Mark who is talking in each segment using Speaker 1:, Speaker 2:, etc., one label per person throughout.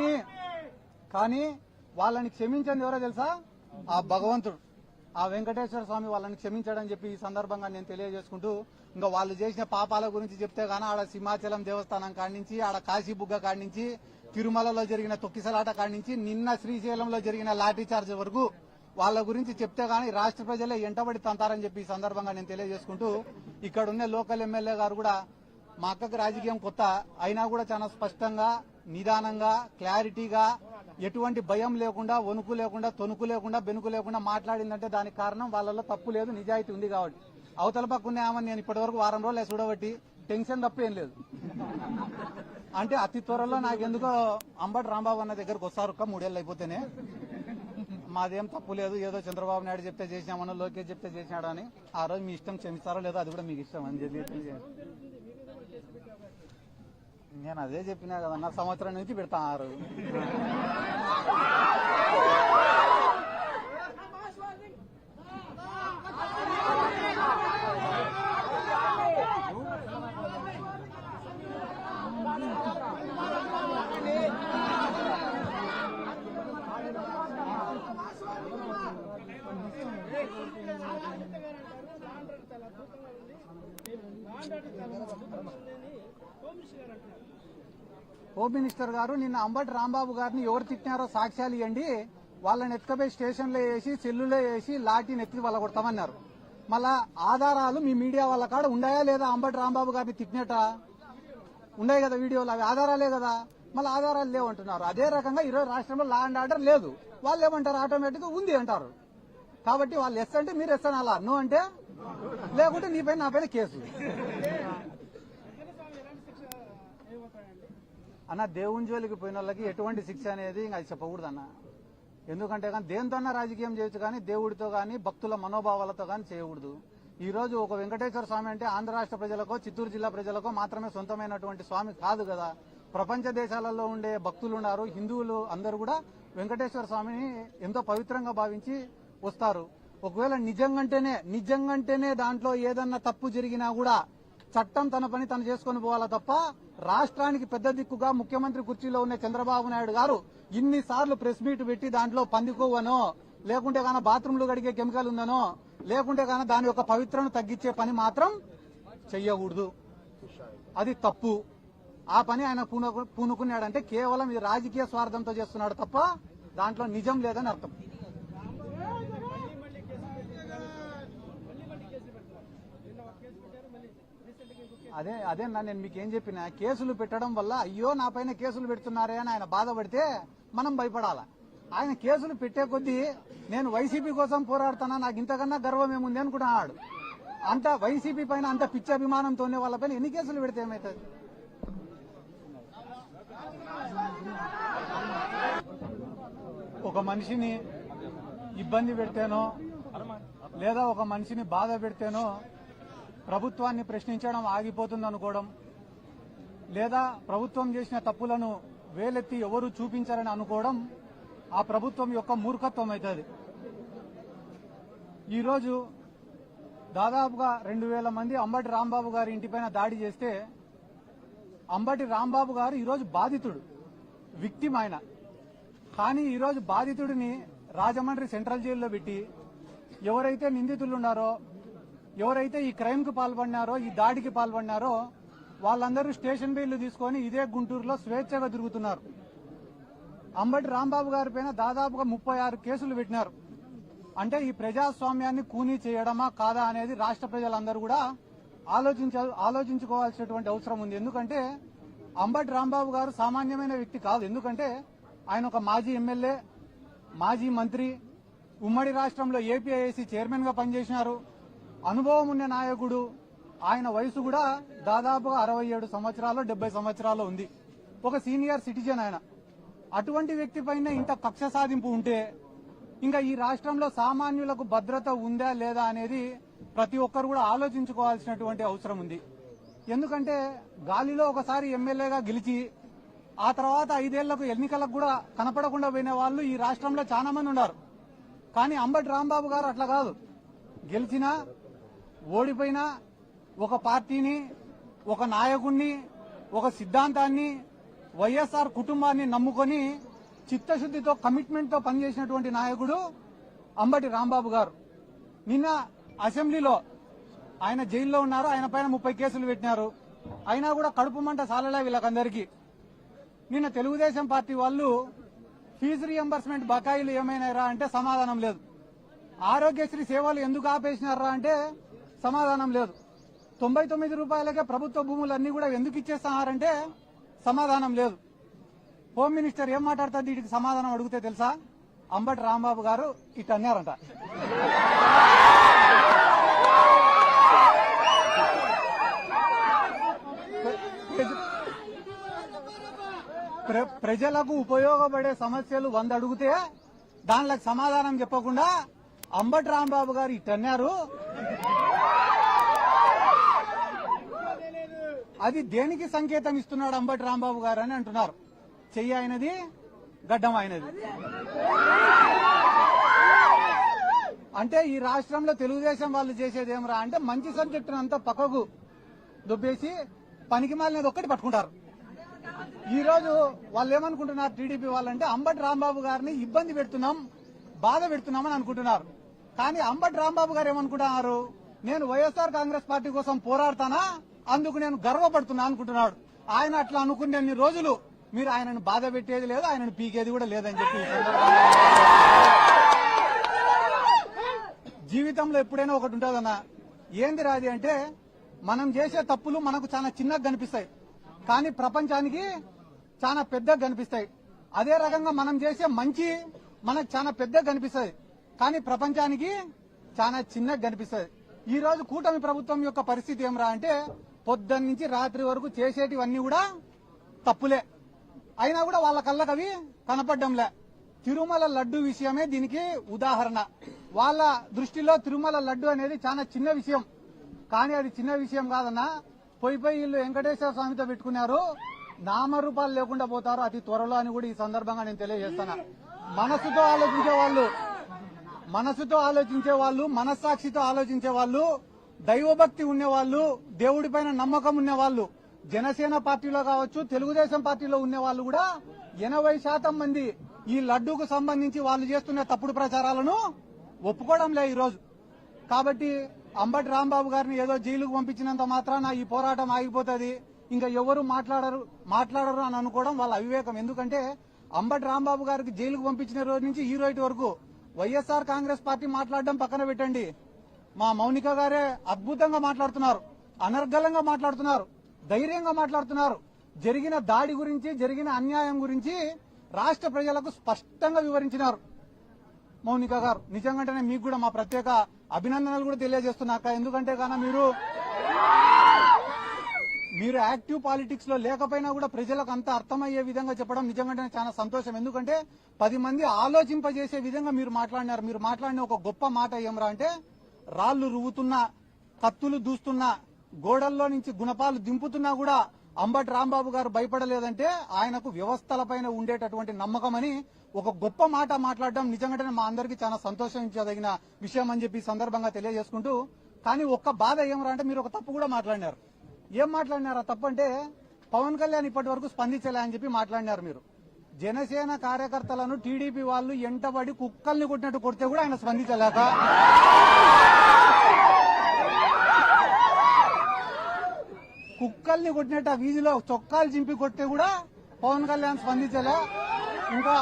Speaker 1: కానీ కానీ వాళ్ళని క్షమించండి ఎవరో తెలుసా? ఆ భగవంతుడు. ఆ వెంకటేశ్వర స్వామి వాళ్ళని క్షమించాడని చెప్పి ఈ సందర్భంగా నేను తెలియజేసుకుంటూ ఇంకా వాళ్ళు చేసిన పాపాల గురించి చెప్తే గానీ ఆడ సింహాచలం దేవస్థానం కాడించి నుంచి ఆడ కాశీబుగ్గ కాడించి నుంచి తిరుమలలో జరిగిన తొక్కిసలాట కాడించి నుంచి నిన్న శ్రీశైలంలో జరిగిన లాఠీ చార్జ్ వరకు వాళ్ళ గురించి చెప్తే గానీ రాష్ట్ర ప్రజలే ఎంటబడి తంతారని చెప్పి ఈ సందర్భంగా నేను తెలియజేసుకుంటూ ఇక్కడ ఉన్న లోకల్ ఎమ్మెల్యే గారు కూడా మా అక్కకు రాజకీయం కొత్త. అయినా కూడా చాలా స్పష్టంగా నిదానంగా క్లారిటీగా ఎటువంటి భయం లేకుండా వణుకు లేకుండా తొనుకు లేకుండా బెనుకు లేకుండా మాట్లాడిందంటే దానికి కారణం వాళ్ళలో తప్పు లేదు నిజాయితీ ఉంది కాబట్టి. అవతల పక్క ఆమె నేను ఇప్పటివరకు వారం రోజులు చూడబట్టి టెన్షన్ తప్ప ఏం లేదు. అంటే అతి త్వరలో నాకు ఎందుకో అంబటి రాంబాబు అన్న దగ్గరకు వస్తారు ఒక్క మూడేళ్ళు అయిపోతేనే. మాదేం తప్పు లేదు ఏదో చంద్రబాబు నాయుడు చెప్తే చేసినామనో లోకేష్ చెప్తే చేసినాడు ఆ రోజు మీ ఇష్టం క్షమిస్తారో లేదో అది కూడా మీకు ఇష్టం అని చెప్పి నేను అదే చెప్పినా కదన్నా సంవత్సరం నుంచి పెడతా హోమ్ మినిస్టర్ గారు నిన్న అంబటి రాంబాబు గారిని ఎవరు తిట్టినారో సాక్ష్యాలు ఇవ్వండి. వాళ్ళని ఎత్తుకపోయి స్టేషన్లో వేసి సెల్లులో వేసి లాఠీని ఎత్తి వాళ్ళ కొడతామన్నారు. మళ్ళా ఆధారాలు మీ మీడియా వాళ్ళ కాడ ఉన్నాయా లేదా అంబటి రాంబాబు గారిని తిట్టినట ఉన్నాయి కదా వీడియోలు అవి ఆధారాలే కదా? మళ్ళీ ఆధారాలు లేవంటున్నారు అదే రకంగా ఈరోజు రాష్ట్రంలో లా అండ్ ఆర్డర్ లేదు. వాళ్ళు ఏమంటారు? ఆటోమేటిక్ ఉంది అంటారు. కాబట్టి వాళ్ళు ఎస్ అంటే మీరు ఎస్ అనాలా? నో అంటే? లేకుంటే నీ పైన నా పైన కేసు. అన్న దేవుని జోలికి పోయిన వాళ్ళకి ఎటువంటి శిక్ష అనేది అది చెప్పకూడదు అన్న. ఎందుకంటే కానీ దేనితోన్నా రాజకీయం చేయొచ్చు కానీ దేవుడితో కానీ భక్తుల మనోభావాలతో కానీ చేయకూడదు. ఈ రోజు ఒక వెంకటేశ్వర స్వామి అంటే ఆంధ్ర రాష్ట్ర ప్రజలకో చిత్తూరు జిల్లా ప్రజలకో మాత్రమే సొంతమైనటువంటి స్వామి కాదు కదా. ప్రపంచ దేశాలలో ఉండే భక్తులు ఉన్నారు హిందువులు అందరూ కూడా వెంకటేశ్వర స్వామిని ఎంతో పవిత్రంగా భావించి వస్తారు. ఒకవేళ నిజంగంటేనే నిజంగంటేనే దాంట్లో ఏదన్నా తప్పు జరిగినా కూడా చట్టం తన పని తను చేసుకొని పోవాలా తప్ప రాష్ట్రానికి పెద్ద దిక్కుగా ముఖ్యమంత్రి కుర్చీలో ఉన్న చంద్రబాబు నాయుడు గారు ఇన్నిసార్లు ప్రెస్ మీట్ పెట్టి దాంట్లో పందికోవనో లేకుంటే కానీ బాత్రూంలు కడిగే కెమికల్ ఉందనో లేకుంటే కానీ దాని యొక్క పవిత్రను తగ్గించే పని మాత్రం చెయ్యకూడదు. అది తప్పు. ఆ పని ఆయన పూనుకు పూనుకున్నాడంటే కేవలం ఇది రాజకీయ స్వార్థంతో చేస్తున్నాడు తప్ప దాంట్లో నిజం లేదని అర్థం. అదే అదే నేను మీకు ఏం చెప్పిన కేసులు పెట్టడం వల్ల అయ్యో నా పైన కేసులు పెడుతున్నారే అని ఆయన బాధపడితే మనం భయపడాలా? ఆయన కేసులు పెట్టే కొద్దీ నేను వైసీపీ కోసం పోరాడుతానా నాకు ఇంతకన్నా గర్వం ఏముంది అనుకుంటున్నాడు. అంత వైసీపీ పైన అంత పిచ్చి అభిమానంతోనే వాళ్ళ పైన ఎన్ని కేసులు పెడితే ఏమవుతుంది ఒక మనిషిని ఇబ్బంది పెడితేనో లేదా ఒక మనిషిని బాధ పెడితేనో ప్రభుత్వాన్ని ప్రశ్నించడం ఆగిపోతుంది అనుకోవడం లేదా ప్రభుత్వం చేసిన తప్పులను వేలెత్తి ఎవరు చూపించారని అనుకోవడం ఆ ప్రభుత్వం యొక్క మూర్ఖత్వం అవుతుంది ఈరోజు దాదాపుగా రెండు వేల మంది అంబటి రాంబాబు గారి ఇంటిపైన దాడి చేస్తే అంబటి రాంబాబు గారు ఈరోజు బాధితుడు విక్టిమ్ ఆయన. కానీ ఈరోజు బాధితుడిని రాజమండ్రి సెంట్రల్ జైల్లో పెట్టి ఎవరైతే నిందితులు ఉన్నారో ఎవరైతే ఈ క్రైమ్కు పాల్పడినారో ఈ దాడికి పాల్పడినారో వాళ్ళందరూ స్టేషన్ బెయిల్ తీసుకొని ఇదే గుంటూరులో స్వేచ్ఛగా తిరుగుతున్నారు. అంబటి రాంబాబు గారి పైన దాదాపుగా ముప్పై ఆరు కేసులు పెట్టినారు. అంటే ఈ ప్రజాస్వామ్యాన్ని కూనీ చేయడమా కాదా అనేది రాష్ట్ర ప్రజలందరూ కూడా ఆలోచించ ఆలోచించుకోవాల్సినటువంటి అవసరం ఉంది. ఎందుకంటే అంబటి రాంబాబు గారు సామాన్యమైన వ్యక్తి కాదు. ఎందుకంటే ఆయన ఒక మాజీ ఎమ్మెల్యే మాజీ మంత్రి ఉమ్మడి రాష్ట్రంలో ఏపీఐఏసీ చైర్మన్గా పనిచేసినారు. అనుభవం ఉన్న నాయకుడు ఆయన వయసు కూడా దాదాపుగా అరవై ఏడు సంవత్సరాలు డెబ్బై సంవత్సరాలు ఉంది. ఒక సీనియర్ సిటిజన్ ఆయన. అటువంటి వ్యక్తి పైన ఇంత కక్ష సాధింపు ఉంటే ఇంకా ఈ రాష్ట్రంలో సామాన్యులకు భద్రత ఉందా లేదా అనేది ప్రతి ఒక్కరు కూడా ఆలోచించుకోవాల్సినటువంటి అవసరం ఉంది. ఎందుకంటే గాలిలో ఒకసారి ఎమ్మెల్యేగా గెలిచి ఆ తర్వాత ఐదేళ్ళకు ఎన్నికలకు కూడా కనపడకుండా పోయిన వాళ్ళు ఈ రాష్ట్రంలో చాలా మంది ఉన్నారు. కానీ అంబటి రాంబాబు గారు అట్లా కాదు. గెలిచినా ఓడిపోయినా ఒక పార్టీని ఒక నాయకుణ్ణి ఒక సిద్ధాంతాన్ని వైఎస్ఆర్ కుటుంబాన్ని నమ్ముకొని చిత్తశుద్దితో కమిట్మెంట్తో పనిచేసినటువంటి నాయకుడు అంబటి రాంబాబు గారు. నిన్న అసెంబ్లీలో ఆయన జైల్లో ఉన్నారు. ఆయన పైన ముప్పై కేసులు పెట్టినారు. అయినా కూడా కడుపు మంట సాలలే వీళ్ళకందరికీ. నిన్న తెలుగుదేశం పార్టీ వాళ్ళు ఫీజు రియంబర్స్మెంట్ బకాయిలు ఏమైనారా అంటే సమాధానం లేదు. ఆరోగ్యశ్రీ సేవలు ఎందుకు ఆపేసినారా అంటే సమాధానం లేదు. తొంభై తొమ్మిది రూపాయలకే ప్రభుత్వ భూములన్నీ కూడా ఎందుకు ఇచ్చేస్తున్నారంటే సమాధానం లేదు. హోమ్ మినిస్టర్ ఏం మాట్లాడుతుంది వీటికి సమాధానం అడిగితే తెలుసా? అంబటి రాంబాబు గారు ఇట్ అన్నారంట. ప్ర- ప్రజలకు ఉపయోగపడే సమస్యలు వంద అడిగితే దానిలకు సమాధానం చెప్పకుండా అంబటి రాంబాబు గారు ఇట్ అన్నారు. అది దేనికి సంకేతం ఇస్తున్నాడు అంబటి రాంబాబు గారు అని అంటున్నారు. చెయ్యి అయినది గడ్డం అయినది అంటే ఈ రాష్ట్రంలో తెలుగుదేశం వాళ్ళు చేసేది ఏమరా అంటే మంచి సబ్జెక్టును అంతా పక్కకు దుబ్బేసి పనికి మాలినది ఒక్కటి పట్టుకుంటారు. ఈ రోజు వాళ్ళు ఏమనుకుంటున్నారు టీడీపీ వాళ్ళంటే అంబటి రాంబాబు గారిని ఇబ్బంది పెడుతున్నాం బాధ పెడుతున్నామని అనుకుంటున్నారు. కానీ అంబటి రాంబాబు గారు ఏమనుకుంటున్నారు? నేను వైఎస్ఆర్ కాంగ్రెస్ పార్టీ కోసం పోరాడతానా? అందుకు నేను గర్వపడుతున్నా అనుకుంటున్నాడు. ఆయన అట్లా అనుకునే రోజులు మీరు ఆయనను బాధ పెట్టేది లేదు ఆయనను పీకేది కూడా లేదని చెప్పి జీవితంలో ఎప్పుడైనా ఒకటి ఉంటుందన్నా ఏంది రాది అంటే మనం చేసే తప్పులు మనకు చాలా చిన్నగా కనిపిస్తాయి. కానీ ప్రపంచానికి చాలా పెద్దగా కనిపిస్తాయి. అదే రకంగా మనం చేసే మంచి మనకు చాలా పెద్దగా కనిపిస్తుంది కానీ ప్రపంచానికి చాలా చిన్నగా కనిపిస్తుంది ఈ రోజు కూటమి ప్రభుత్వం యొక్క పరిస్థితి ఏమరా అంటే పొద్దున్న నుంచి రాత్రి వరకు చేసేటివన్నీ కూడా తప్పులే. అయినా కూడా వాళ్ళ కళ్ళకు అవి కనపడ్డంలే. తిరుమల లడ్డు విషయమే దీనికి ఉదాహరణ. వాళ్ళ దృష్టిలో తిరుమల లడ్డు అనేది చాలా చిన్న విషయం. కానీ అది చిన్న విషయం కాదన్నా పోయి పోయి వీళ్ళు వెంకటేశ్వర స్వామితో పెట్టుకున్నారు. నామరూపాలు లేకుండా పోతారు. అతి త్వరలో అని కూడా ఈ సందర్భంగా నేను తెలియజేస్తాను మనసుతో ఆలోచించే వాళ్ళు మనసుతో ఆలోచించే వాళ్ళు మనస్సాక్షితో ఆలోచించే వాళ్ళు దైవభక్తి ఉండేవాళ్ళు దేవుడిపైన నమ్మకం ఉండేవాళ్ళు జనసేన పార్టీలో కావచ్చు తెలుగుదేశం పార్టీలో ఉండే వాళ్ళు కూడా ఎనభై శాతం మంది ఈ లడ్డూకు సంబంధించి వాళ్ళు చేస్తున్న తప్పుడు ప్రచారాలను ఒప్పుకోవడం లే ఈరోజు. కాబట్టి అంబటి రాంబాబు గారిని ఏదో జైలుకు పంపించినంత మాత్రాన ఈ పోరాటం ఆగిపోతుంది. ఇంకా ఎవరు మాట్లాడరు మాట్లాడరు అని అనుకోవడం వాళ్ళ అవివేకం. ఎందుకంటే అంబటి రాంబాబు గారికి జైలుకు పంపించిన రోజు నుంచి ఈ రోజు వరకు వైఎస్ఆర్ కాంగ్రెస్ పార్టీ మాట్లాడడం పక్కన పెట్టండి. మా మౌనిక గారే అద్భుతంగా మాట్లాడుతున్నారు అనర్గళంగా మాట్లాడుతున్నారు ధైర్యంగా మాట్లాడుతున్నారు. జరిగిన దాడి గురించి జరిగిన అన్యాయం గురించి రాష్ట్ర ప్రజలకు స్పష్టంగా వివరించినారు. మౌనిక గారు నిజంగానే మీకు కూడా మా ప్రత్యేక అభినందనలు కూడా తెలియజేస్తున్నాక ఎందుకంటే కాన మీరు మీరు యాక్టివ్ పాలిటిక్స్లో లేకపోయినా కూడా ప్రజలకు అంత అర్థమయ్యే విధంగా చెప్పడం నిజంగానే చాలా సంతోషం. ఎందుకంటే పది మంది ఆలోచింపజేసే విధంగా మీరు మాట్లాడినారు. మీరు మాట్లాడిన ఒక గొప్ప మాట ఏమరా అంటే రాళ్ళు రువ్వుతున్నా కత్తులు దూస్తున్నా గోడల్లో నుంచి గుణపాలు దింపుతున్నా కూడా అంబటి రాంబాబు గారు భయపడలేదంటే ఆయనకు వ్యవస్థలపైన ఉండేటటువంటి నమ్మకం అని ఒక గొప్ప మాట మాట్లాడడం నిజంగానే మా అందరికీ చాలా సంతోషించదగిన విషయం అని చెప్పి సందర్భంగా తెలియజేసుకుంటూ కానీ ఒక్క బాధ ఏమరా అంటే మీరు ఒక తప్పు కూడా మాట్లాడినారు. ఏం మాట్లాడినారా? తప్పంటే తప్పు అంటే పవన్ కళ్యాణ్ ఇప్పటి వరకు స్పందించలే అని చెప్పి మాట్లాడినారు మీరు. జనసేన కార్యకర్తలను టీడీపీ వాళ్ళు ఎంటబడి కుక్కల్ని కొట్టినట్టు కొడితే కూడా ఆయన స్పందించలేక. కుక్కల్ని కొట్టినట్టు ఆ వీధిలో చొక్కాలు చింపి కొడితే కూడా పవన్ కళ్యాణ్ స్పందించలే. ఇంకా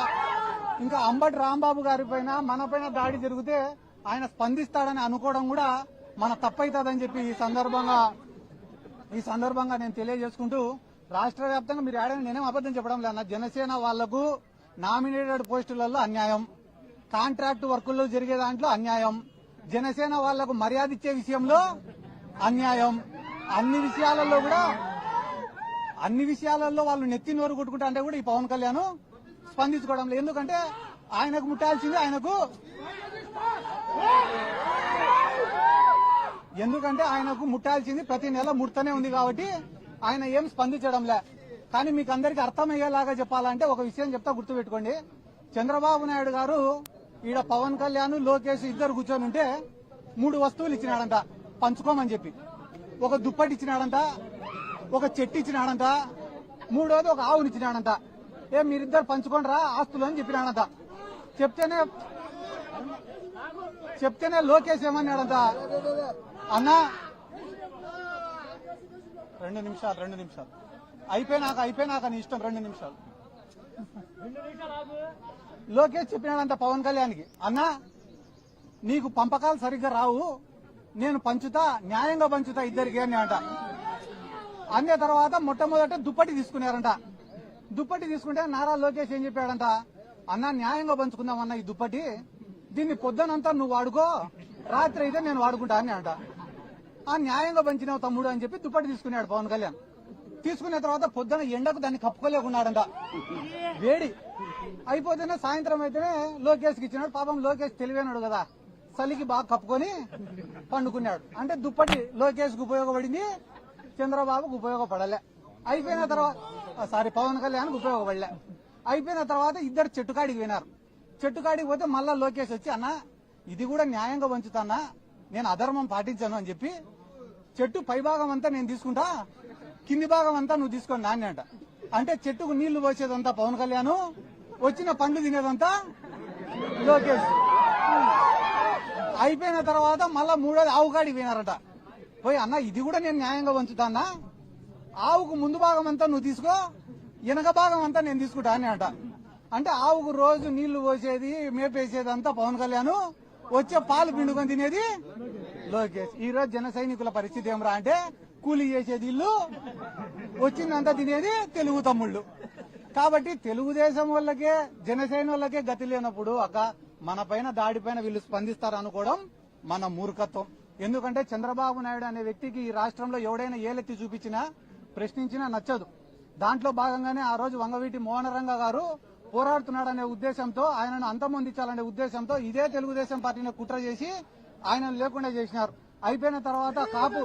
Speaker 1: ఇంకా అంబటి రాంబాబు గారి పైన మన పైన దాడి జరిగితే ఆయన స్పందిస్తాడని అనుకోవడం కూడా మన తప్పైతుందని చెప్పి ఈ సందర్భంగా ఈ సందర్భంగా నేను తెలియజేసుకుంటూ రాష్ట్ర వ్యాప్తంగా మీరు ఆడని నేనేం అబద్దం చెప్పడం లేదన్న జనసేన వాళ్ళకు నామినేటెడ్ పోస్టులలో అన్యాయం. కాంట్రాక్ట్ వర్కుల్లో జరిగే దాంట్లో అన్యాయం. జనసేన వాళ్ళకు మర్యాద ఇచ్చే విషయంలో అన్యాయం. అన్ని విషయాలలో కూడా అన్ని విషయాలలో వాళ్ళు నెత్తి నోరు కొట్టుకుంటా అంటే కూడా ఈ పవన్ కళ్యాణ్ స్పందించుకోవడం లేదు. ఎందుకంటే ఆయనకు ముట్టాల్సింది ఆయనకు ఎందుకంటే ఆయనకు ముట్టాల్సింది ప్రతి నెల ముడతనే ఉంది కాబట్టి ఆయన ఏం స్పందించడంలే. కానీ మీకు అందరికి అర్థమయ్యేలాగా చెప్పాలంటే ఒక విషయం చెప్తా గుర్తుపెట్టుకోండి. చంద్రబాబు నాయుడు గారు ఈడ పవన్ కళ్యాణ్ లోకేష్ ఇద్దరు కూర్చొని ఉంటే మూడు వస్తువులు ఇచ్చినాడంట. పంచుకోమని చెప్పి. ఒక దుప్పటి ఇచ్చినాడంట ఒక చెట్టు ఇచ్చినాడంట మూడోది ఒక ఆవునిచ్చినాడంట ఏ మీరిద్దరు పంచుకోండి రా ఆస్తులు అని చెప్పినాడంట. చెప్తేనే చెప్తేనే లోకేష్ ఏమన్నాడంట? అన్నా రెండు నిమిషాలు రెండు నిమిషాలు. అయిపోయినాక అయిపోయినాక నీ ఇష్టం రెండు నిమిషాలు. లోకేష్ చెప్పినాడంట పవన్ కళ్యాణ్కి అన్నా నీకు పంపకాలు సరిగ్గా రావు. నేను పంచుతా న్యాయంగా పంచుతా ఇద్దరికి అని అంట. అన్న తర్వాత మొట్టమొదట దుప్పటి తీసుకున్నారంట. దుప్పటి తీసుకుంటే నారా లోకేష్ ఏం చెప్పాడంట? అన్న న్యాయంగా పంచుకుందాం అన్న ఈ దుప్పటి. దీన్ని పొద్దునంతా నువ్వు వాడుకో రాత్రి అయితే నేను వాడుకుంటా అని అంట. ఆ న్యాయంగా పంచినావు తమ్ముడు అని చెప్పి దుప్పటి తీసుకున్నాడు పవన్ కళ్యాణ్. తీసుకున్న తర్వాత పొద్దున ఎండకు దాన్ని కప్పుకోలేకున్నాడంట. వేడి. అయిపోతేనే సాయంత్రం అయితేనే లోకేష్కి ఇచ్చినాడు. పాపం లోకేష్ తెలివైనాడు కదా. చలికి బాగా కప్పుకొని పండుకున్నాడు. అంటే దుప్పటి లోకేష్కి ఉపయోగపడింది చంద్రబాబుకు ఉపయోగపడలే. అయిపోయిన తర్వాత సారీ పవన్ కళ్యాణ్ ఉపయోగపడలే. అయిపోయిన తర్వాత ఇద్దరు చెట్టుకాడికి పోయినారు. చెట్టుకాడికి పోతే మళ్ళా లోకేష్ వచ్చి అన్న ఇది కూడా న్యాయంగా పంచుతానా? నేను అధర్మం పాటించాను అని చెప్పి చెట్టు పై భాగం అంతా నేను తీసుకుంటా కింది భాగం అంతా నువ్వు తీసుకోండి నాన్న అంట. అంటే చెట్టుకు నీళ్ళు పోసేదంతా పవన్ కళ్యాణ్ వచ్చిన పండ్లు తినేదంతా లోకేష్. అయిపోయిన తర్వాత మళ్ళా మూడోది ఆవు పోయినారట. పోయి అన్న ఇది కూడా నేను న్యాయంగా పంచుతానా ఆవుకు ముందు భాగం అంతా నువ్వు తీసుకో వెనక భాగం అంతా నేను తీసుకుంటా అని అంట అంటే ఆవుకు రోజు నీళ్ళు పోసేది మేపేసేది అంతా పవన్ కళ్యాణ్. వచ్చే పాలు పిండుకొని తినేది లోకేష్. ఈ రోజు జన సైనికుల పరిస్థితి ఏమరా అంటే కూలీ చేసేది ఇల్లు వచ్చిందంతా తినేది తెలుగు తమ్ముళ్ళు. కాబట్టి తెలుగుదేశం వాళ్ళకే జనసేన వాళ్ళకే గతి లేనప్పుడు అక్క మన పైన దాడి పైన వీళ్ళు స్పందిస్తారు అనుకోవడం మన మూర్ఖత్వం. ఎందుకంటే చంద్రబాబు నాయుడు అనే వ్యక్తికి ఈ రాష్ట్రంలో ఎవడైనా ఏలెత్తి చూపించినా ప్రశ్నించినా నచ్చదు. దాంట్లో భాగంగానే ఆ రోజు వంగవీటి మోహనరంగ గారు పోరాడుతున్నాడనే ఉద్దేశంతో ఆయనను అంతమొందించాలనే ఉద్దేశంతో ఇదే తెలుగుదేశం పార్టీని కుట్ర చేసి ఆయనను లేకుండా చేసినారు. అయిపోయిన తర్వాత కాపు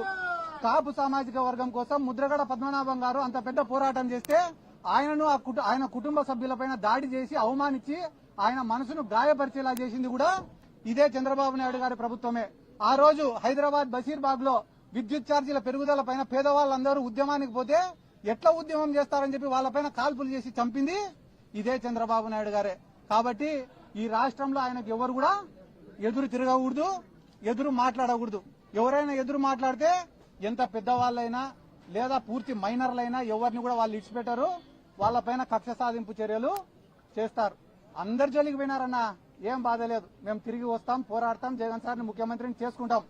Speaker 1: కాపు సామాజిక వర్గం కోసం ముద్రగడ పద్మనాభం గారు అంత పెద్ద పోరాటం చేస్తే ఆయనను ఆ ఆయన కుటుంబ సభ్యులపైన దాడి చేసి అవమానించి ఆయన మనసును గాయపరిచేలా చేసింది కూడా ఇదే చంద్రబాబు నాయుడు గారి ప్రభుత్వమే. ఆ రోజు హైదరాబాద్ బషీర్బాగ్లో విద్యుత్ ఛార్జీల పెరుగుదల పైన పేదవాళ్ళందరూ ఉద్యమానికి పోతే ఎట్లా ఉద్యమం చేస్తారని చెప్పి వాళ్ళపైన కాల్పులు చేసి చంపింది ఇదే చంద్రబాబు నాయుడు గారే. కాబట్టి ఈ రాష్ట్రంలో ఆయనకు ఎవరు కూడా ఎదురు తిరగకూడదు ఎదురు మాట్లాడకూడదు. ఎవరైనా ఎదురు మాట్లాడితే ఎంత పెద్దవాళ్ళైనా లేదా పూర్తి మైనర్లైనా ఎవరిని కూడా వాళ్ళు ఇడిచిపెట్టారు. వాళ్ళపైన కక్ష సాధింపు చర్యలు చేస్తారు. అందరు జోలికి పోయినారన్న ఏం బాధ లేదు. మేము తిరిగి వస్తాం పోరాడతాం జగన్ సార్ని ముఖ్యమంత్రిని చేసుకుంటాం.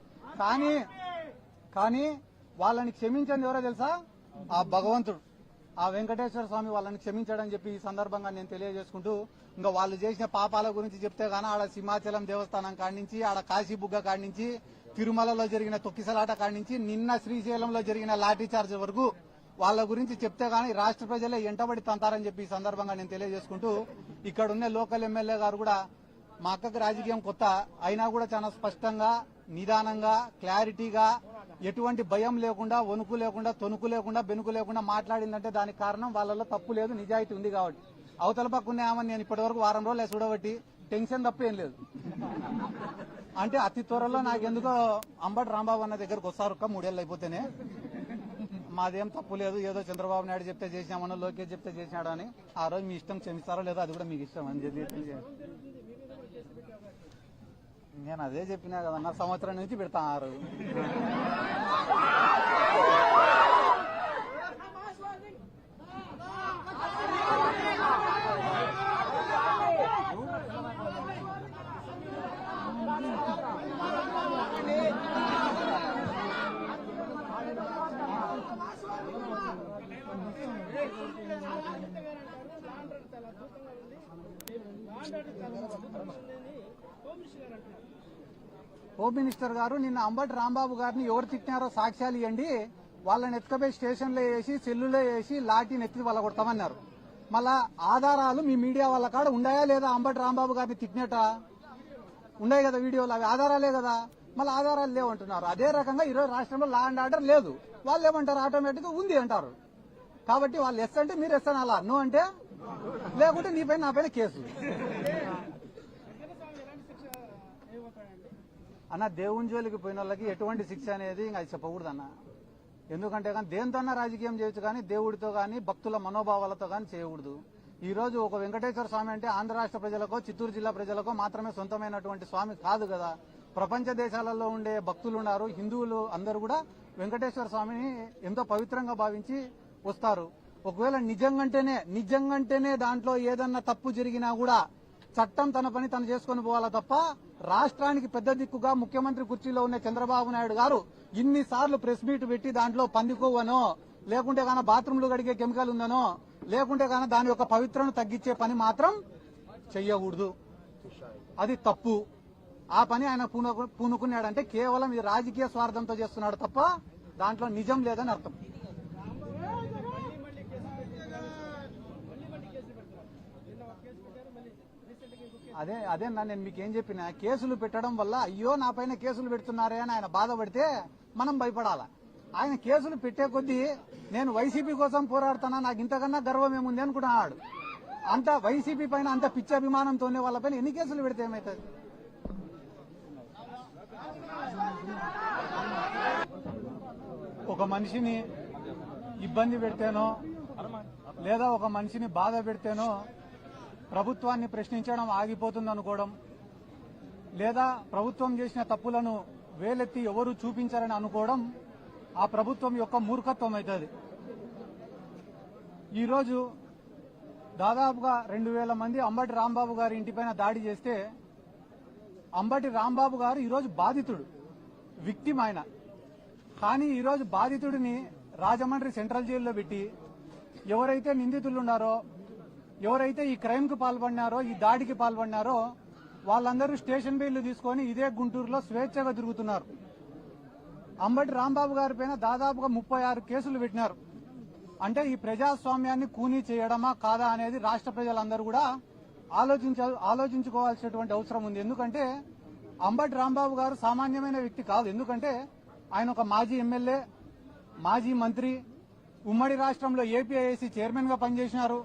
Speaker 1: కానీ కానీ వాళ్ళని క్షమించండి ఎవరో తెలుసా? ఆ భగవంతుడు. ఆ వెంకటేశ్వర స్వామి వాళ్ళని క్షమించాడని చెప్పి ఈ సందర్భంగా నేను తెలియజేసుకుంటూ ఇంకా వాళ్ళు చేసిన పాపాల గురించి చెప్తే గానీ ఆడ సింహాచలం దేవస్థానం కాడించి నుంచి ఆడ కాశీబుగ్గ కాడించి నుంచి తిరుమలలో జరిగిన తొక్కిసలాట కాడించి నుంచి నిన్న శ్రీశైలంలో జరిగిన లాఠీ చార్జ్ వరకు వాళ్ళ గురించి చెప్తే గానీ రాష్ట్ర ప్రజలే ఎంటబడి తంతారని చెప్పి ఈ సందర్భంగా నేను తెలియజేసుకుంటూ ఇక్కడ ఉన్న లోకల్ ఎమ్మెల్యే గారు కూడా మా అక్కకు రాజకీయం కొత్త అయినా కూడా చాలా స్పష్టంగా నిదానంగా క్లారిటీగా ఎటువంటి భయం లేకుండా వణుకు లేకుండా తొనుకు లేకుండా బెనుకు లేకుండా మాట్లాడిందంటే దానికి కారణం వాళ్ళలో తప్పు లేదు నిజాయితీ ఉంది కాబట్టి. అవతల పక్క ఉన్నాయామని నేను ఇప్పటివరకు వారం రోజులు చూడబట్టి టెన్షన్ తప్ప ఏం లేదు. అంటే అతి త్వరలో నాకెందుకో అంబటి రాంబాబు అన్న దగ్గరకు వస్తారు ఒక్క మూడేళ్ళు అయిపోతేనే. మాదేం తప్పు లేదు ఏదో చంద్రబాబు నాయుడు చెప్తే చేసినామన్నా లోకేష్ చెప్తే చేసినాడు అని ఆ రోజు మీ ఇష్టం క్షమిస్తారో లేదో అది కూడా మీకు ఇష్టం అని చెప్పి నేను అదే చెప్పినా కదన్నా సంవత్సరం నుంచి పెడతా హోమ్ మినిస్టర్ గారు నిన్న అంబటి రాంబాబు గారిని ఎవరు తిట్టినారో సాక్ష్యాలు ఇవ్వండి. వాళ్ళని ఎత్తుకపోయి స్టేషన్లో వేసి సెల్లులో వేసి లాఠీని ఎత్తి వాళ్ళ కొడతామన్నారు. మళ్ళా ఆధారాలు మీ మీడియా వాళ్ళ కాడ ఉన్నాయా లేదా అంబటి రాంబాబు గారిని తిట్టినట ఉన్నాయి కదా వీడియోలు అవి ఆధారాలే కదా? మళ్ళీ ఆధారాలు లేవంటున్నారు అదే రకంగా ఈరోజు రాష్ట్రంలో లా అండ్ ఆర్డర్ లేదు. వాళ్ళు ఏమంటారు? ఆటోమేటిక్ ఉంది అంటారు. కాబట్టి వాళ్ళు ఎస్ అంటే మీరు ఎస్ అనాలా నో అంటే లేకుంటే నీ పైన నా పైన కేసు. అన్న దేవుని జోలికి పోయిన వాళ్ళకి ఎటువంటి శిక్ష అనేది ఇంకా అది చెప్పకూడదు అన్న ఎందుకంటే కానీ దేనితోన్నా రాజకీయం చేయొచ్చు కానీ దేవుడితో కానీ భక్తుల మనోభావాలతో కానీ చేయకూడదు. ఈ రోజు ఒక వెంకటేశ్వర స్వామి అంటే ఆంధ్ర రాష్ట్ర ప్రజలకో చిత్తూరు జిల్లా ప్రజలకో మాత్రమే సొంతమైనటువంటి స్వామి కాదు కదా. ప్రపంచ దేశాలలో ఉండే భక్తులు ఉన్నారు హిందువులు అందరూ కూడా వెంకటేశ్వర స్వామిని ఎంతో పవిత్రంగా భావించి వస్తారు. ఒకవేళ నిజంగంటేనే నిజంగంటేనే దాంట్లో ఏదన్నా తప్పు జరిగినా కూడా చట్టం తన పని తను చేసుకొని పోవాలా తప్ప రాష్ట్రానికి పెద్ద దిక్కుగా ముఖ్యమంత్రి కుర్చీలో ఉన్న చంద్రబాబు నాయుడు గారు ఇన్ని సార్లు ప్రెస్ మీట్ పెట్టి దాంట్లో పందికోవనో లేకుంటే కానీ బాత్రూంలు కడిగే కెమికల్ ఉందనో లేకుంటే కానీ దాని యొక్క పవిత్రను తగ్గించే పని మాత్రం చెయ్యకూడదు. అది తప్పు. ఆ పని ఆయన పూనుకు పూనుకున్నాడంటే కేవలం ఇది రాజకీయ స్వార్థంతో చేస్తున్నాడు తప్ప దాంట్లో నిజం లేదని అర్థం. అదే అదే నేను మీకు ఏం చెప్పిన కేసులు పెట్టడం వల్ల అయ్యో నా పైన కేసులు పెడుతున్నారే అని ఆయన బాధపడితే మనం భయపడాలా. ఆయన కేసులు పెట్టే కొద్దీ నేను వైసీపీ కోసం పోరాడుతానా నాకు ఇంతకన్నా గర్వం ఏముంది అనుకుంటున్నాడు. అంత వైసీపీ పైన అంత పిచ్చి అభిమానంతోనే వాళ్ళ పైన ఎన్ని కేసులు పెడితే ఏమవుతుంది ఒక మనిషిని ఇబ్బంది పెడితేనో లేదా ఒక మనిషిని బాధ పెడితేనో ప్రభుత్వాన్ని ప్రశ్నించడం ఆగిపోతుంది అనుకోవడం లేదా ప్రభుత్వం చేసిన తప్పులను వేలెత్తి ఎవరు చూపించారని అనుకోవడం ఆ ప్రభుత్వం యొక్క మూర్ఖత్వం అవుతుంది ఈరోజు దాదాపుగా రెండు వేల మంది అంబటి రాంబాబు గారి ఇంటిపైన దాడి చేస్తే అంబటి రాంబాబు గారు ఈరోజు బాధితుడు విక్టిమ్ ఆయన. కానీ ఈరోజు బాధితుడిని రాజమండ్రి సెంట్రల్ జైల్లో పెట్టి ఎవరైతే నిందితులు ఉన్నారో ఎవరైతే ఈ క్రైమ్కు పాల్పడినారో ఈ దాడికి పాల్పడినారో వాళ్ళందరూ స్టేషన్ బెయిల్ తీసుకొని ఇదే గుంటూరులో స్వేచ్ఛగా తిరుగుతున్నారు. అంబటి రాంబాబు గారి పైన దాదాపుగా ముప్పై ఆరు కేసులు పెట్టినారు. అంటే ఈ ప్రజాస్వామ్యాన్ని కూనీ చేయడమా కాదా అనేది రాష్ట్ర ప్రజలందరూ కూడా ఆలోచించ ఆలోచించుకోవాల్సినటువంటి అవసరం ఉంది. ఎందుకంటే అంబటి రాంబాబు గారు సామాన్యమైన వ్యక్తి కాదు. ఎందుకంటే ఆయన ఒక మాజీ ఎమ్మెల్యే మాజీ మంత్రి ఉమ్మడి రాష్ట్రంలో ఏపీఐఏసీ చైర్మన్గా పనిచేసినారు.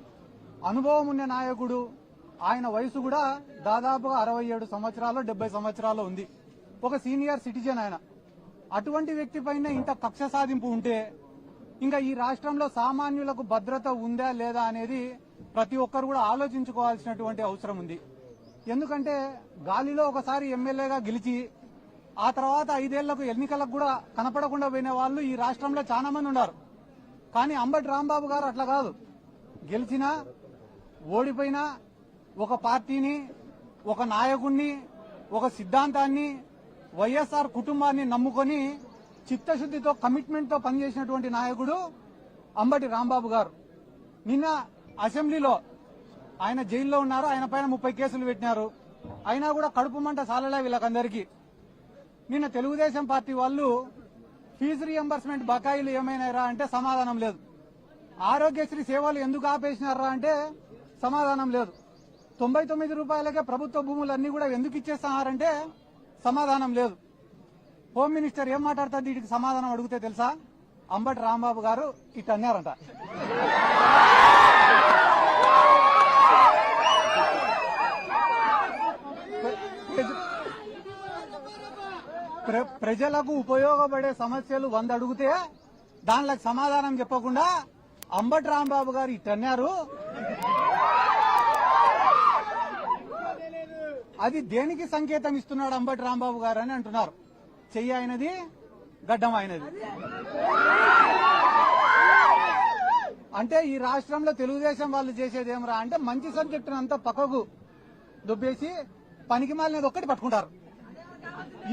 Speaker 1: అనుభవం ఉన్న నాయకుడు ఆయన వయసు కూడా దాదాపుగా అరవై ఏడు సంవత్సరాలు డెబ్బై సంవత్సరాలు ఉంది. ఒక సీనియర్ సిటిజన్ ఆయన. అటువంటి వ్యక్తి పైన ఇంత కక్ష సాధింపు ఉంటే ఇంకా ఈ రాష్ట్రంలో సామాన్యులకు భద్రత ఉందా లేదా అనేది ప్రతి ఒక్కరు కూడా ఆలోచించుకోవాల్సినటువంటి అవసరం ఉంది. ఎందుకంటే గాలిలో ఒకసారి ఎమ్మెల్యేగా గెలిచి ఆ తర్వాత ఐదేళ్ళకు ఎన్నికలకు కూడా కనపడకుండా పోయిన వాళ్ళు ఈ రాష్ట్రంలో చాలా మంది ఉన్నారు. కానీ అంబటి రాంబాబు గారు అట్లా కాదు. గెలిచినా ఓడిపోయినా ఒక పార్టీని ఒక నాయకుణ్ణి ఒక సిద్ధాంతాన్ని వైఎస్ఆర్ కుటుంబాన్ని నమ్ముకొని చిత్తశుద్దితో కమిట్మెంట్తో పనిచేసినటువంటి నాయకుడు అంబటి రాంబాబు గారు. నిన్న అసెంబ్లీలో ఆయన జైల్లో ఉన్నారు. ఆయన పైన ముప్పై కేసులు పెట్టినారు. అయినా కూడా కడుపు మంట సాలలే వీళ్ళకందరికీ. నిన్న తెలుగుదేశం పార్టీ వాళ్ళు ఫీజు రియంబర్స్మెంట్ బకాయిలు ఏమైనారా అంటే సమాధానం లేదు. ఆరోగ్యశ్రీ సేవలు ఎందుకు ఆపేసినారా అంటే సమాధానం లేదు. తొంభై తొమ్మిది రూపాయలకే ప్రభుత్వ భూములన్నీ కూడా ఎందుకు ఇచ్చేస్తున్నారంటే సమాధానం లేదు. హోమ్ మినిస్టర్ ఏం మాట్లాడుతుంది వీటికి సమాధానం అడిగితే తెలుసా? అంబటి రాంబాబు గారు ఇట్ అన్నారంట. ప్ర- ప్రజలకు ఉపయోగపడే సమస్యలు వంద అడిగితే దానిలకు సమాధానం చెప్పకుండా అంబటి రాంబాబు గారు ఇట్ అన్నారు. అది దేనికి సంకేతం ఇస్తున్నాడు అంబటి రాంబాబు గారు అని అంటున్నారు. చెయ్యి అయినది గడ్డం అయినది అంటే ఈ రాష్ట్రంలో తెలుగుదేశం వాళ్ళు చేసేది ఏమరా అంటే మంచి సబ్జెక్టును అంతా పక్కకు దుబ్బేసి పనికి మాలినది ఒక్కటి పట్టుకుంటారు.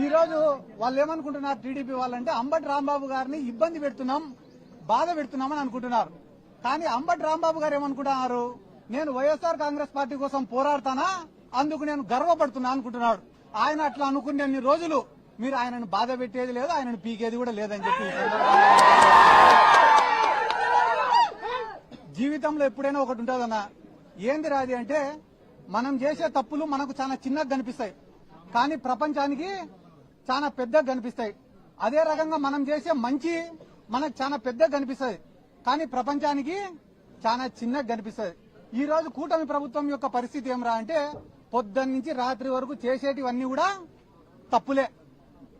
Speaker 1: ఈ రోజు వాళ్ళు ఏమనుకుంటున్నారు టీడీపీ వాళ్ళంటే అంబటి రాంబాబు గారిని ఇబ్బంది పెడుతున్నాం బాధ పెడుతున్నామని అనుకుంటున్నారు. కానీ అంబటి రాంబాబు గారు ఏమనుకుంటున్నారు? నేను వైఎస్ఆర్ కాంగ్రెస్ పార్టీ కోసం పోరాడతానా? అందుకు నేను గర్వపడుతున్నా అనుకుంటున్నాడు. ఆయన అట్లా అనుకునే రోజులు మీరు ఆయనను బాధ పెట్టేది లేదు ఆయనను పీకేది కూడా లేదని చెప్పి జీవితంలో ఎప్పుడైనా ఒకటి ఉంటుందన్నా. ఏంది రాది అంటే మనం చేసే తప్పులు మనకు చాలా చిన్నగా కనిపిస్తాయి. కానీ ప్రపంచానికి చాలా పెద్దగా కనిపిస్తాయి. అదే రకంగా మనం చేసే మంచి మనకు చాలా పెద్దగా కనిపిస్తుంది కానీ ప్రపంచానికి చాలా చిన్నగా కనిపిస్తుంది ఈ రోజు కూటమి ప్రభుత్వం యొక్క పరిస్థితి ఏమరా అంటే పొద్దున్న నుంచి రాత్రి వరకు చేసేటివన్నీ కూడా తప్పులే.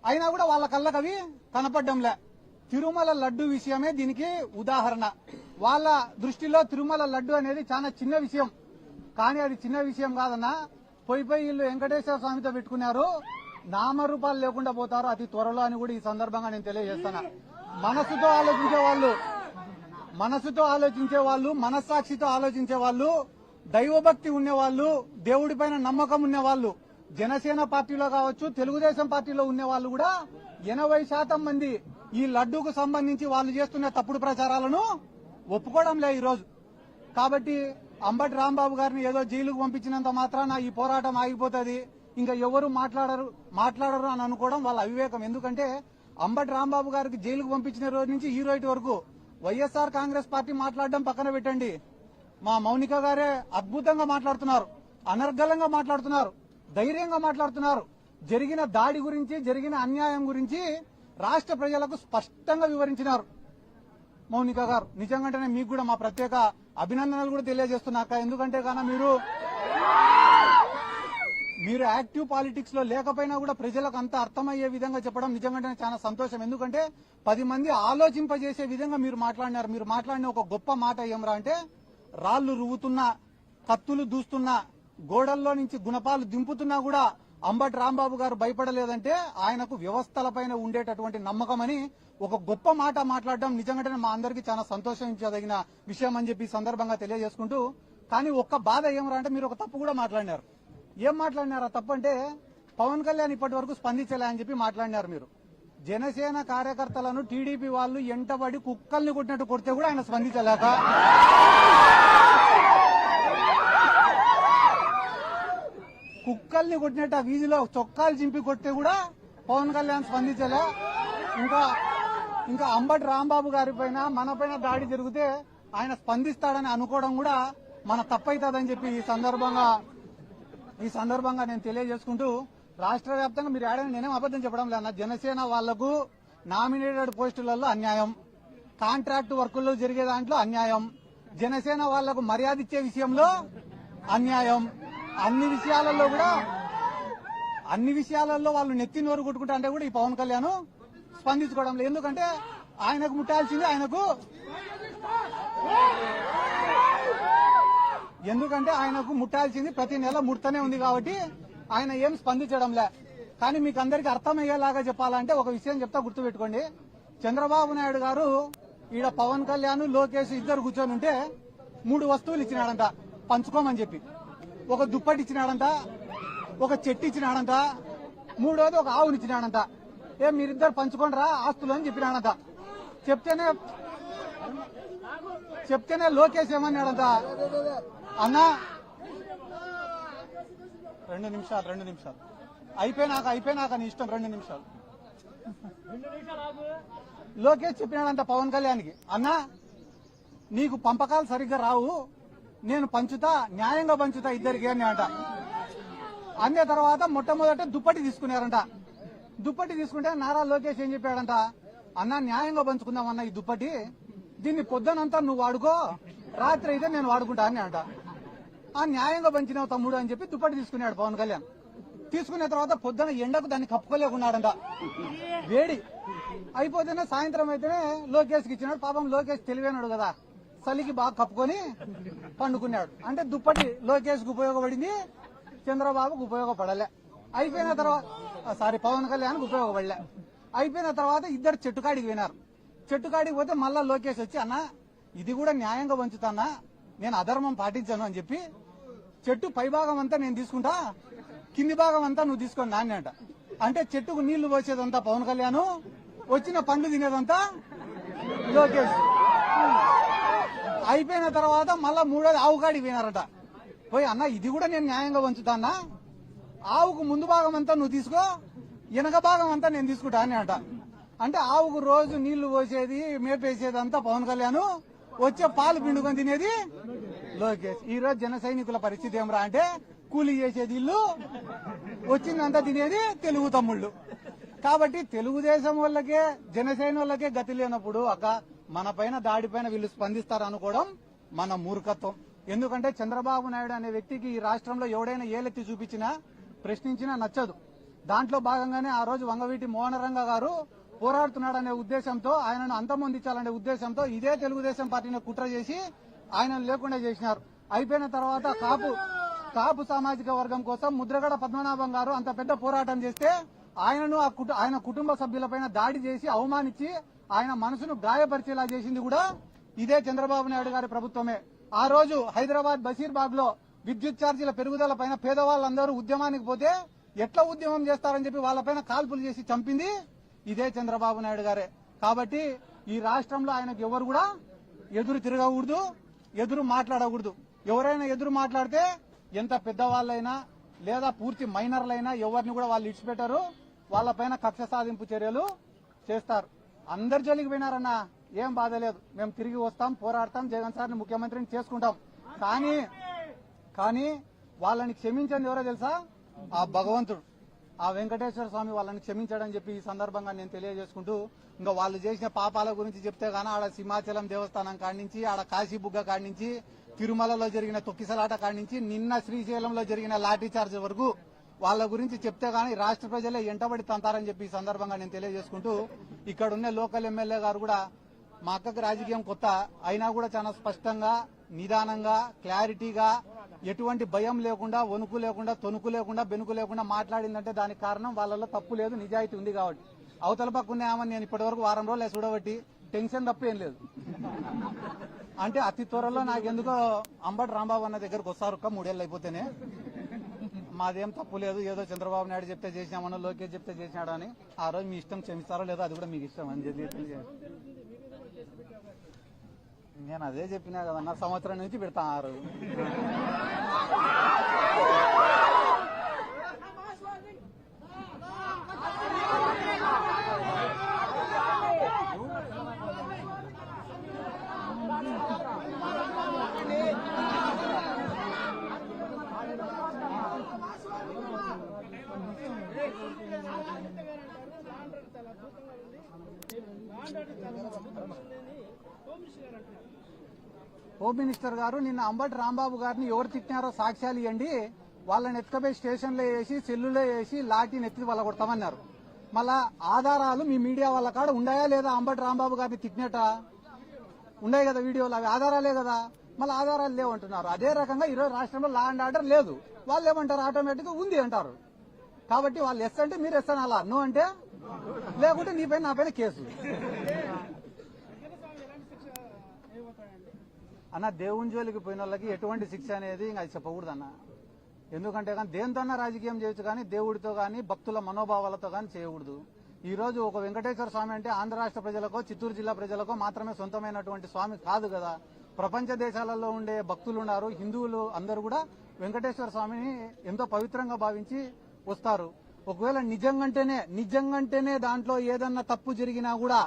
Speaker 1: అయినా కూడా వాళ్ళ కళ్ళకు అవి కనపడ్డంలే. తిరుమల లడ్డు విషయమే దీనికి ఉదాహరణ. వాళ్ళ దృష్టిలో తిరుమల లడ్డు అనేది చాలా చిన్న విషయం. కానీ అది చిన్న విషయం కాదన్నా పోయి పోయి వీళ్ళు వెంకటేశ్వర స్వామితో పెట్టుకున్నారు. నామరూపాలు లేకుండా పోతారు. అతి త్వరలో అని కూడా ఈ సందర్భంగా నేను తెలియజేస్తాను. మనసుతో ఆలోచించే వాళ్ళు మనసుతో ఆలోచించే వాళ్ళు మనస్సాక్షితో ఆలోచించే వాళ్ళు దైవభక్తి ఉండేవాళ్ళు దేవుడిపైన నమ్మకం ఉండేవాళ్ళు జనసేన పార్టీలో కావచ్చు తెలుగుదేశం పార్టీలో ఉండే వాళ్ళు కూడా ఎనభై శాతం మంది ఈ లడ్డూకు సంబంధించి వాళ్ళు చేస్తున్న తప్పుడు ప్రచారాలను ఒప్పుకోవడం లే ఈరోజు. కాబట్టి అంబటి రాంబాబు గారిని ఏదో జైలుకు పంపించినంత మాత్రాన ఈ పోరాటం ఆగిపోతుంది. ఇంకా ఎవరు మాట్లాడరు మాట్లాడరు అని అనుకోవడం వాళ్ళ అవివేకం. ఎందుకంటే అంబటి రాంబాబు గారికి జైలుకు పంపించిన రోజు నుంచి ఈ రోజు వరకు వైఎస్ఆర్ కాంగ్రెస్ పార్టీ మాట్లాడడం పక్కన పెట్టండి. మా మౌనిక గారే అద్భుతంగా మాట్లాడుతున్నారు అనర్గళంగా మాట్లాడుతున్నారు ధైర్యంగా మాట్లాడుతున్నారు. జరిగిన దాడి గురించి జరిగిన అన్యాయం గురించి రాష్ట్ర ప్రజలకు స్పష్టంగా వివరించినారు. మౌనిక గారు నిజంగానే మీకు కూడా మా ప్రత్యేక అభినందనలు కూడా తెలియజేస్తున్నాక ఎందుకంటే కాన మీరు మీరు యాక్టివ్ పాలిటిక్స్లో లేకపోయినా కూడా ప్రజలకు అంత అర్థమయ్యే విధంగా చెప్పడం నిజంగానే చాలా సంతోషం. ఎందుకంటే పది మంది ఆలోచింపజేసే విధంగా మీరు మాట్లాడినారు. మీరు మాట్లాడిన ఒక గొప్ప మాట ఏమరా అంటే రాళ్ళు రువ్వుతున్నా కత్తులు దూస్తున్నా గోడల్లో నుంచి గుణపాలు దింపుతున్నా కూడా అంబటి రాంబాబు గారు భయపడలేదంటే ఆయనకు వ్యవస్థలపైన ఉండేటటువంటి నమ్మకమని ఒక గొప్ప మాట మాట్లాడడం నిజంగానే మా అందరికీ చాలా సంతోషించదగిన విషయం అని చెప్పి సందర్భంగా తెలియజేసుకుంటూ కానీ ఒక్క బాధ ఏమరా అంటే మీరు ఒక తప్పు కూడా మాట్లాడినారు. ఏం మాట్లాడినారు? ఆ తప్పు అంటే పవన్ కళ్యాణ్ ఇప్పటి వరకు స్పందించలే అని చెప్పి మాట్లాడినారు మీరు. జనసేన కార్యకర్తలను టీడీపీ వాళ్ళు ఎంటబడి కుక్కల్ని కొట్టినట్టు కొడితే కూడా ఆయన స్పందించలేక. కుక్కల్ని కొట్టినట్టు ఆ వీధిలో చొక్కాలు చింపి కొడితే కూడా పవన్ కళ్యాణ్ స్పందించలే. ఇంకా ఇంకా అంబటి రాంబాబు గారి పైన మన పైన దాడి జరిగితే ఆయన స్పందిస్తాడని అనుకోవడం కూడా మన తప్పైతుందని చెప్పి ఈ సందర్భంగా ఈ సందర్భంగా నేను తెలియజేసుకుంటూ రాష్ట్ర వ్యాప్తంగా మీరు ఆడని నేనేం అబద్దం చెప్పడం లేదన్న జనసేన వాళ్ళకు నామినేటెడ్ పోస్టులలో అన్యాయం. కాంట్రాక్ట్ వర్కుల్లో జరిగే దాంట్లో అన్యాయం. జనసేన వాళ్ళకు మర్యాద ఇచ్చే విషయంలో అన్యాయం. అన్ని విషయాలలో కూడా అన్ని విషయాలలో వాళ్ళు నెత్తి నోరు కొట్టుకుంటా అంటే కూడా ఈ పవన్ కళ్యాణ్ స్పందించుకోవడం లేదు. ఎందుకంటే ఆయనకు ముట్టాల్సింది ఆయనకు ఎందుకంటే ఆయనకు ముట్టాల్సింది ప్రతి నెల ముడతనే ఉంది కాబట్టి ఆయన ఏం స్పందించడంలే. కానీ మీకు అందరికి అర్థమయ్యేలాగా చెప్పాలంటే ఒక విషయం చెప్తా గుర్తుపెట్టుకోండి. చంద్రబాబు నాయుడు గారు ఈడ పవన్ కళ్యాణ్ లోకేష్ ఇద్దరు కూర్చొని ఉంటే మూడు వస్తువులు ఇచ్చినాడంట. పంచుకోమని చెప్పి. ఒక దుప్పటి ఇచ్చినాడంట ఒక చెట్టు ఇచ్చినాడంట మూడోది ఒక ఆవుని ఇచ్చినాడంట. ఏ మీరిద్దరు పంచుకోండి రా ఆస్తులు అని చెప్పినాడంట. చెప్తేనే చెప్తేనే లోకేష్ ఏమన్నాడంట? అన్నా రెండు నిమిషాలు రెండు నిమిషాలు. అయిపోయినాక అయిపోయినాక నీ ఇష్టం రెండు నిమిషాలు. లోకేష్ చెప్పినాడంట పవన్ కళ్యాణ్కి అన్నా నీకు పంపకాలు సరిగ్గా రావు. నేను పంచుతా న్యాయంగా పంచుతా ఇద్దరికి అని అంట. అన్న తర్వాత మొట్టమొదట దుప్పటి తీసుకున్నారంట. దుప్పటి తీసుకుంటే నారా లోకేష్ ఏం చెప్పాడంట? అన్న న్యాయంగా పంచుకుందాం అన్న ఈ దుప్పటి. దీన్ని పొద్దునంతా నువ్వు వాడుకో రాత్రి అయితే నేను వాడుకుంటా అని అంట. ఆ న్యాయంగా పంచినావు తమ్ముడు అని చెప్పి దుప్పటి తీసుకున్నాడు పవన్ కళ్యాణ్. తీసుకున్న తర్వాత పొద్దున ఎండకు దాన్ని కప్పుకోలేకున్నాడంట. వేడి. అయిపోతేనే సాయంత్రం అయితేనే లోకేష్కి ఇచ్చినాడు. పాపం లోకేష్ తెలివైనాడు కదా. చలికి బాగా కప్పుకొని పండుకున్నాడు. అంటే దుప్పటి లోకేష్కి ఉపయోగపడింది చంద్రబాబుకు ఉపయోగపడలే. అయిపోయిన తర్వాత సారీ పవన్ కళ్యాణ్ ఉపయోగపడలే. అయిపోయిన తర్వాత ఇద్దరు చెట్టుకాడికి పోయినారు. చెట్టుకాడికి పోతే మళ్ళా లోకేష్ వచ్చి అన్న ఇది కూడా న్యాయంగా పంచుతానా? నేను అధర్మం పాటించాను అని చెప్పి చెట్టు పై భాగం అంతా నేను తీసుకుంటా కింది భాగం అంతా నువ్వు తీసుకొని నాన్నట అంటే చెట్టుకు నీళ్ళు పోసేదంతా పవన్ కళ్యాణ్ వచ్చిన పండ్లు తినేదంతా లోకేష్. అయిపోయిన తర్వాత మళ్ళా మూడోది ఆవు కాడికి పోయినారట. పోయి అన్న ఇది కూడా నేను న్యాయంగా పంచుతానా ఆవుకు ముందు భాగం అంతా నువ్వు తీసుకో వెనక భాగం అంతా నేను తీసుకుంటా అని అంట అంటే ఆవుకు రోజు నీళ్ళు పోసేది మేపేసేది అంతా పవన్ కళ్యాణ్. వచ్చే పాలు పిండుకొని తినేది లోకేష్. ఈ రోజు జన సైనికుల పరిస్థితి ఏమరా అంటే కూలీ చేసేది ఇల్లు వచ్చిందంతా తినేది తెలుగు తమ్ముళ్ళు. కాబట్టి తెలుగుదేశం వాళ్ళకే జనసేన వాళ్ళకే గతి లేనప్పుడు ఒక మన పైన దాడి పైన వీళ్ళు స్పందిస్తారు అనుకోవడం మన మూర్ఖత్వం. ఎందుకంటే చంద్రబాబు నాయుడు అనే వ్యక్తికి ఈ రాష్ట్రంలో ఎవడైనా ఏలెత్తి చూపించినా ప్రశ్నించినా నచ్చదు. దాంట్లో భాగంగానే ఆ రోజు వంగవీటి మోహనరంగ గారు పోరాడుతున్నాడనే ఉద్దేశంతో ఆయనను అంతమొందించాలనే ఉద్దేశంతో ఇదే తెలుగుదేశం పార్టీని కుట్ర చేసి ఆయనను లేకుండా చేసినారు. అయిపోయిన తర్వాత కాపు కాపు సామాజిక వర్గం కోసం ముద్రగడ పద్మనాభం గారు అంత పెద్ద పోరాటం చేస్తే ఆయనను ఆ ఆయన కుటుంబ సభ్యులపైన దాడి చేసి అవమానించి ఆయన మనసును గాయపరిచేలా చేసింది కూడా ఇదే చంద్రబాబు నాయుడు గారి ప్రభుత్వమే. ఆ రోజు హైదరాబాద్ బషీర్బాగ్లో విద్యుత్ ఛార్జీల పెరుగుదల పైన పేదవాళ్ళందరూ ఉద్యమానికి పోతే ఎట్లా ఉద్యమం చేస్తారని చెప్పి వాళ్ళపైన కాల్పులు చేసి చంపింది ఇదే చంద్రబాబు నాయుడు గారే. కాబట్టి ఈ రాష్ట్రంలో ఆయనకు ఎవరు కూడా ఎదురు తిరగకూడదు ఎదురు మాట్లాడకూడదు. ఎవరైనా ఎదురు మాట్లాడితే ఎంత పెద్దవాళ్ళైనా లేదా పూర్తి మైనర్లైనా ఎవరిని కూడా వాళ్ళు ఇడిచిపెట్టారు వాళ్ళపైన కక్ష సాధింపు చర్యలు చేస్తారు. అందరు జోలికి పోయినారన్న ఏం బాధ లేదు. మేము తిరిగి వస్తాం పోరాడతాం జగన్ సార్ని ముఖ్యమంత్రిని చేసుకుంటాం. కానీ కానీ వాళ్ళని క్షమించండి ఎవరో తెలుసా? ఆ భగవంతుడు. ఆ వెంకటేశ్వర స్వామి వాళ్ళని క్షమించాడని చెప్పి ఈ సందర్భంగా నేను తెలియజేసుకుంటూ ఇంకా వాళ్ళు చేసిన పాపాల గురించి చెప్తే గానీ ఆడ సింహాచలం దేవస్థానం కాడించి నుంచి ఆడ కాశీబుగ్గ కాడించి నుంచి తిరుమలలో జరిగిన తొక్కిసలాట కాడించి నుంచి నిన్న శ్రీశైలంలో జరిగిన లాఠీ చార్జ్ వరకు వాళ్ళ గురించి చెప్తే గానీ రాష్ట్ర ప్రజలే ఎంటబడి తంతారని చెప్పి ఈ సందర్భంగా నేను తెలియజేసుకుంటూ ఇక్కడ ఉన్న లోకల్ ఎమ్మెల్యే గారు కూడా మా అక్కకు రాజకీయం కొత్త అయినా కూడా చాలా స్పష్టంగా నిదానంగా క్లారిటీగా ఎటువంటి భయం లేకుండా వణుకు లేకుండా తొనుకు లేకుండా బెనుకు లేకుండా మాట్లాడిందంటే దానికి కారణం వాళ్ళలో తప్పు లేదు నిజాయితీ ఉంది కాబట్టి. అవతల పక్క ఉన్న నేను ఇప్పటివరకు వారం రోజులు చూడబట్టి టెన్షన్ తప్ప ఏం లేదు. అంటే అతి త్వరలో నాకెందుకో అంబటి రాంబాబు అన్న దగ్గరకు వస్తారు ఒక్క మూడేళ్ళు అయిపోతేనే. మాదేం తప్పు లేదు ఏదో చంద్రబాబు నాయుడు చెప్తే చేసినామన్నా లోకేష్ చెప్తే చేసినాడని అని ఆ రోజు మీ ఇష్టం క్షమిస్తారో లేదో అది కూడా మీకు ఇష్టం అని చెప్పి నేను అదే చెప్పినా కదన్నా సంవత్సరం నుంచి పెడతా హోమ్ మినిస్టర్ గారు నిన్న అంబటి రాంబాబు గారిని ఎవరు తిట్టినారో సాక్ష్యాలు ఇవ్వండి. వాళ్ళని ఎత్తుకపోయి స్టేషన్లో వేసి సెల్లులో వేసి లాఠీని ఎత్తి వాళ్ళ కొడతామన్నారు. మళ్ళా ఆధారాలు మీ మీడియా వాళ్ళ కాడ ఉన్నాయా లేదా అంబటి రాంబాబు గారిని తిట్టినట ఉన్నాయి కదా వీడియోలు అవి ఆధారాలే కదా? మళ్ళీ ఆధారాలు లేవంటున్నారు అదే రకంగా ఈరోజు రాష్ట్రంలో లా అండ్ ఆర్డర్ లేదు. వాళ్ళు ఏమంటారు? ఆటోమేటిక్ ఉంది అంటారు. కాబట్టి వాళ్ళు ఎస్ అంటే మీరు ఎస్ అనాలా నో అంటే? లేకుంటే నీ పైన నా పైన కేసు. అన్న దేవుని జోలికి పోయిన వాళ్ళకి ఎటువంటి శిక్ష అనేది ఇంకా అది చెప్పకూడదు అన్న ఎందుకంటే కానీ దేనితోన్నా రాజకీయం చేయొచ్చు కానీ దేవుడితో కానీ భక్తుల మనోభావాలతో కానీ చేయకూడదు. ఈ రోజు ఒక వెంకటేశ్వర స్వామి అంటే ఆంధ్ర రాష్ట్ర ప్రజలకో చిత్తూరు జిల్లా ప్రజలకో మాత్రమే సొంతమైనటువంటి స్వామి కాదు కదా. ప్రపంచ దేశాలలో ఉండే భక్తులు ఉన్నారు హిందువులు అందరూ కూడా వెంకటేశ్వర స్వామిని ఎంతో పవిత్రంగా భావించి వస్తారు. ఒకవేళ నిజంగంటేనే నిజంగంటేనే దాంట్లో ఏదన్నా తప్పు జరిగినా కూడా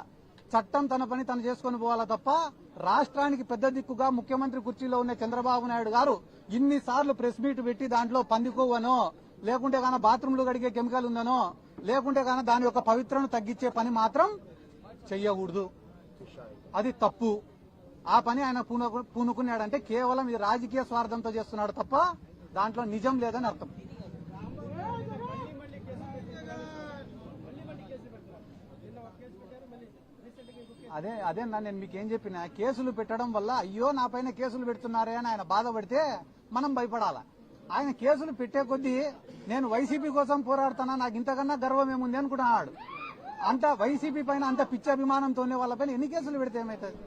Speaker 1: చట్టం తన పని తను చేసుకొని పోవాలా తప్ప రాష్ట్రానికి పెద్ద దిక్కుగా ముఖ్యమంత్రి కుర్చీలో ఉన్న చంద్రబాబు నాయుడు గారు ఇన్నిసార్లు ప్రెస్ మీట్ పెట్టి దాంట్లో పందికోవనో లేకుంటే గాన బాత్రూంలు కడిగే కెమికల్ ఉందనో లేకుంటే గాన దాని యొక్క పవిత్రను తగ్గించే పని మాత్రం చెయ్యకూడదు. అది తప్పు. ఆ పని ఆయన పూనుకు పూనుకున్నాడంటే కేవలం ఇది రాజకీయ స్వార్థంతో చేస్తున్నాడు తప్ప దాంట్లో నిజం లేదని అర్థం. అదే అదే నేను మీకు ఏం చెప్పిన కేసులు పెట్టడం వల్ల అయ్యో నా పైన కేసులు పెడుతున్నారే అని ఆయన బాధపడితే మనం భయపడాలా. ఆయన కేసులు పెట్టే కొద్దీ నేను వైసీపీ కోసం పోరాడుతానా నాకు ఇంతకన్నా గర్వం ఏముంది అనుకుంటున్నాడు. అంత వైసీపీ పైన అంత పిచ్చి అభిమానంతోనే వాళ్ళ పైన ఎన్ని కేసులు పెడితే ఏమవుతుంది